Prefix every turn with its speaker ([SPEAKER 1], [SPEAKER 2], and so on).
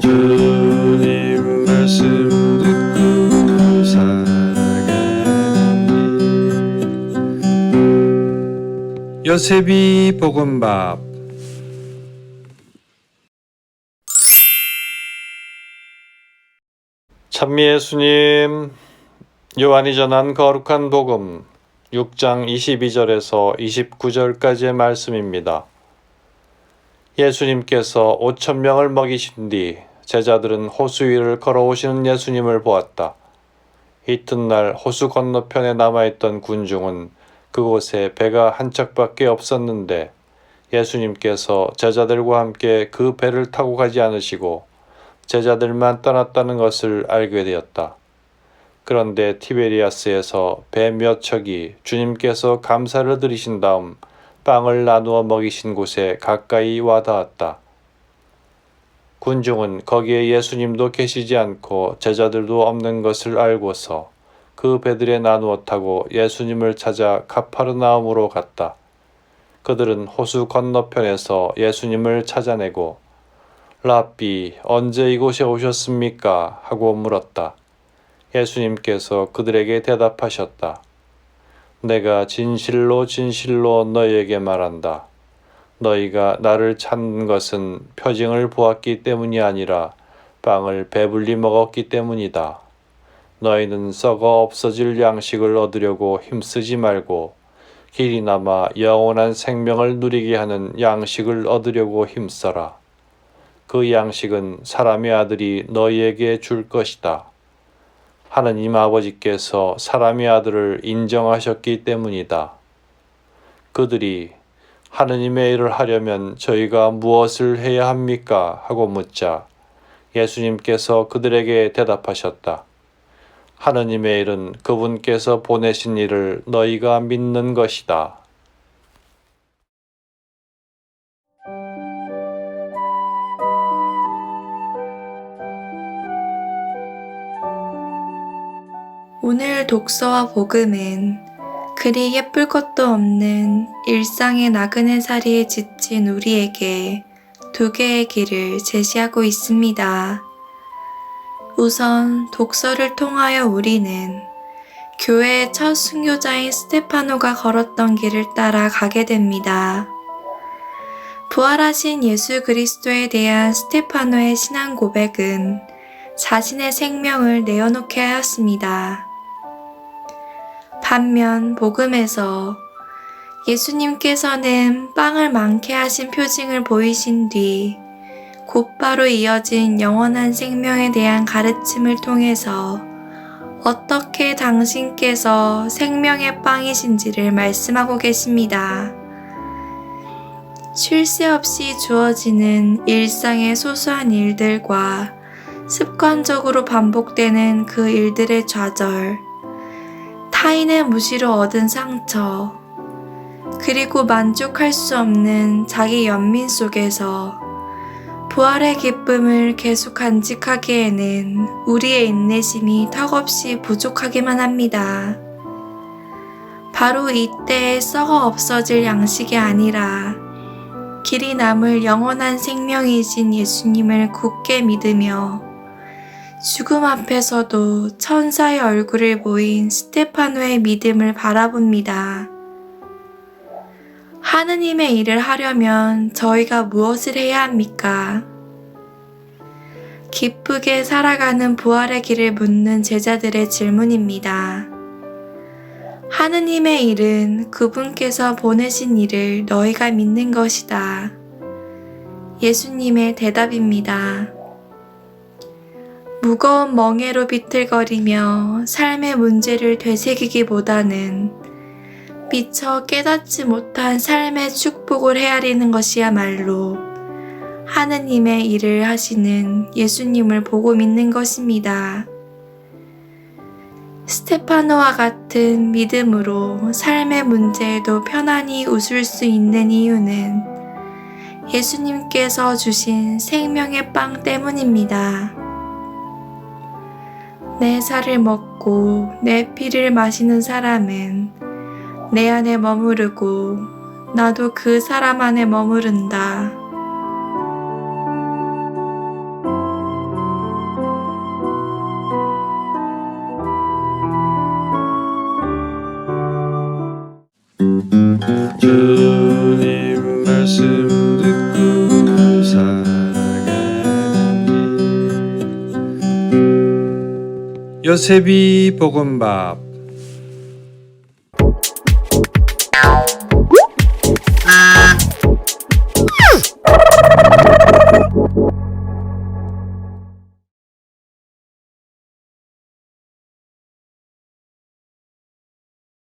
[SPEAKER 1] 주님 말씀 듣고 살아가니 요셉이 볶음밥 찬미 예수님 요한이 전한 거룩한 복음 6장 22절에서 29절까지의 말씀입니다. 예수님께서 5천 명을 먹이신 뒤 제자들은 호수 위를 걸어오시는 예수님을 보았다. 이튿날 호수 건너편에 남아있던 군중은 그곳에 배가 한 척밖에 없었는데 예수님께서 제자들과 함께 그 배를 타고 가지 않으시고 제자들만 떠났다는 것을 알게 되었다. 그런데 티베리아스에서 배 몇 척이 주님께서 감사를 드리신 다음 빵을 나누어 먹이신 곳에 가까이 와 닿았다. 군중은 거기에 예수님도 계시지 않고 제자들도 없는 것을 알고서 그 배들에 나누어 타고 예수님을 찾아 카파르나움으로 갔다. 그들은 호수 건너편에서 예수님을 찾아내고 라삐 언제 이곳에 오셨습니까? 하고 물었다. 예수님께서 그들에게 대답하셨다. 내가 진실로 진실로 너희에게 말한다. 너희가 나를 찾는 것은 표징을 보았기 때문이 아니라 빵을 배불리 먹었기 때문이다. 너희는 썩어 없어질 양식을 얻으려고 힘쓰지 말고 길이 남아 영원한 생명을 누리게 하는 양식을 얻으려고 힘써라. 그 양식은 사람의 아들이 너희에게 줄 것이다. 하느님 아버지께서 사람의 아들을 인정하셨기 때문이다. 그들이 하느님의 일을 하려면 저희가 무엇을 해야 합니까? 하고 묻자 예수님께서 그들에게 대답하셨다. 하느님의 일은 그분께서 보내신 일을 너희가 믿는 것이다.
[SPEAKER 2] 오늘 독서와 복음은 그리 예쁠 것도 없는 일상의 나그네 살이에 지친 우리에게 두 개의 길을 제시하고 있습니다. 우선 독서를 통하여 우리는 교회의 첫 순교자인 스테파노가 걸었던 길을 따라 가게 됩니다. 부활하신 예수 그리스도에 대한 스테파노의 신앙 고백은 자신의 생명을 내어놓게 하였습니다. 반면 복음에서 예수님께서는 빵을 많게 하신 표징을 보이신 뒤 곧바로 이어진 영원한 생명에 대한 가르침을 통해서 어떻게 당신께서 생명의 빵이신지를 말씀하고 계십니다. 쉴 새 없이 주어지는 일상의 소소한 일들과 습관적으로 반복되는 그 일들의 좌절, 타인의 무시로 얻은 상처, 그리고 만족할 수 없는 자기 연민 속에서 부활의 기쁨을 계속 간직하기에는 우리의 인내심이 턱없이 부족하기만 합니다. 바로 이때에 썩어 없어질 양식이 아니라 길이 남을 영원한 생명이신 예수님을 굳게 믿으며 죽음 앞에서도 천사의 얼굴을 보인 스테파노의 믿음을 바라봅니다. 하느님의 일을 하려면 저희가 무엇을 해야 합니까? 기쁘게 살아가는 부활의 길을 묻는 제자들의 질문입니다. 하느님의 일은 그분께서 보내신 일을 너희가 믿는 것이다. 예수님의 대답입니다. 무거운 멍에로 비틀거리며 삶의 문제를 되새기기보다는 미처 깨닫지 못한 삶의 축복을 헤아리는 것이야말로 하느님의 일을 하시는 예수님을 보고 믿는 것입니다. 스테파노와 같은 믿음으로 삶의 문제에도 편안히 웃을 수 있는 이유는 예수님께서 주신 생명의 빵 때문입니다. 내 살을 먹고 내 피를 마시는 사람은 내 안에 머무르고 나도 그 사람 안에 머무른다.
[SPEAKER 1] 요셉이 볶음밥